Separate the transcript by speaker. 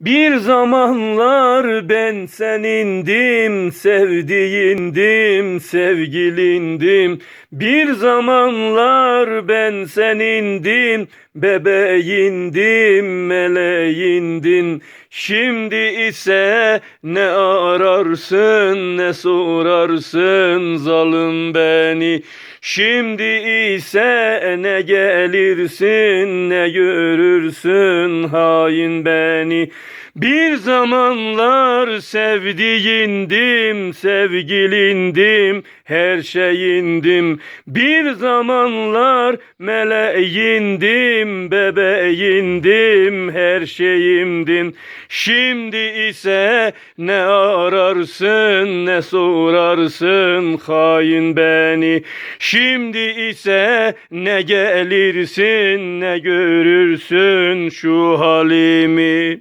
Speaker 1: Bir zamanlar ben senindim, sevdiğindim, sevgilindim. Bir zamanlar ben senindim, bebeğindim, meleğindin. Şimdi ise ne ararsın, ne sorarsın zalim beni. Şimdi ise ne gelirsin, ne görürsün hain beni. Bir zamanlar sevdiğindim, sevgilindim, her şeyindim. Bir zamanlar meleğindim, bebeğindim, her şeyimdin. Şimdi ise ne ararsın, ne sorarsın hain beni. Şimdi ise ne gelirsin, ne görürsün şu halimi.